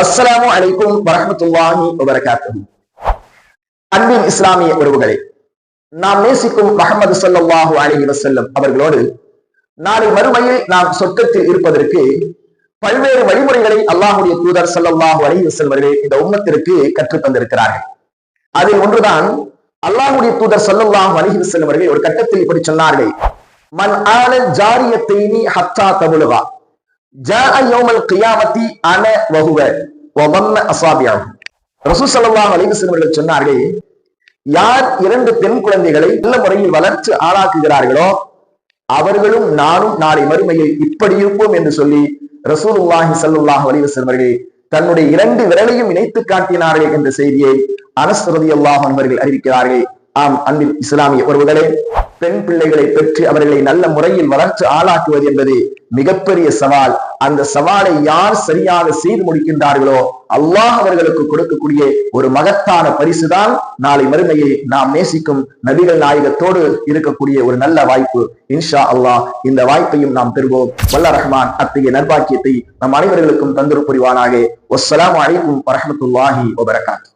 அஸ்ஸலாமு அலைக்கும் வரமத்துல்லாஹி வபரகாத்துஹு அன்பின் இஸ்லாமிய உறவுகளே நாம் நேசிக்கும் அகமது ஸல்லல்லாஹு அலி வசல்லம் அவர்களோடு நாளை மறுமையில் நாம் சொர்க்கத்தில் இருப்பதற்கு பல்வேறு வழிமுறைகளை அல்லாஹுடைய தூதர் ஸல்லல்லாஹு அலி வஸல்லம் இந்த உம்மத்திற்கு கற்றுத் தந்திருக்கிறார்கள். அதில் ஒன்றுதான் அல்லாஹுடைய தூதர் ஸல்லல்லாஹு அலி வஸல்லம் அவர்கள் ஒரு கட்டத்தில் இப்படி சொன்னார்கள். மன் ஆன ஜாரியத்தைனி ஹத்தா தபுலுகா. சொன்னார்கள் யார் இரண்டு பெண் குழந்தைகளை நல்ல முறையில் வளர்த்து ஆளாக்குகிறார்களோ அவர்களும் நானும் நாளை மறுமையில் இப்படி இருப்போம் என்று சொல்லி ரசூலுல்லாஹி சல்லுல்லாஹ் அலைஹி தன்னுடைய இரண்டு விரலையும் இணைத்து காட்டினார்கள் என்ற செய்தியை அனஸ்ரதி அல்லாஹ் அன்ஹு அவர்கள் அறிவிக்கிறார்கள். ஆம் அன்பில் இஸ்லாமிய உறவுகளே பெண் பிள்ளைகளை பெற்று அவர்களை நல்ல முறையில் வளர்த்து ஆளாக்குவது என்பது மிகப்பெரிய சவால். அந்த சவாலை யார் சரியாக செய்து முடிக்கின்றார்களோ அல்லாஹ் அவர்களுக்கு கொடுக்கக்கூடிய ஒரு மகத்தான பரிசுதான் நாளை மறுமையை நாம் நேசிக்கும் நபிகள் நாயகத்தோடு இருக்கக்கூடிய ஒரு நல்ல வாய்ப்பு. இன்ஷா அல்லாஹ் இந்த வாய்ப்பையும் நாம் பெறுவோம். வல்ல ரஹ்மான் அத்தகைய நர்பாக்கியத்தை நம் அனைவர்களுக்கும் தந்திரு புரிவானாக. வஸ்ஸலாமு அலைக்கும் வரமத்துல்லாஹி வபரகாத்து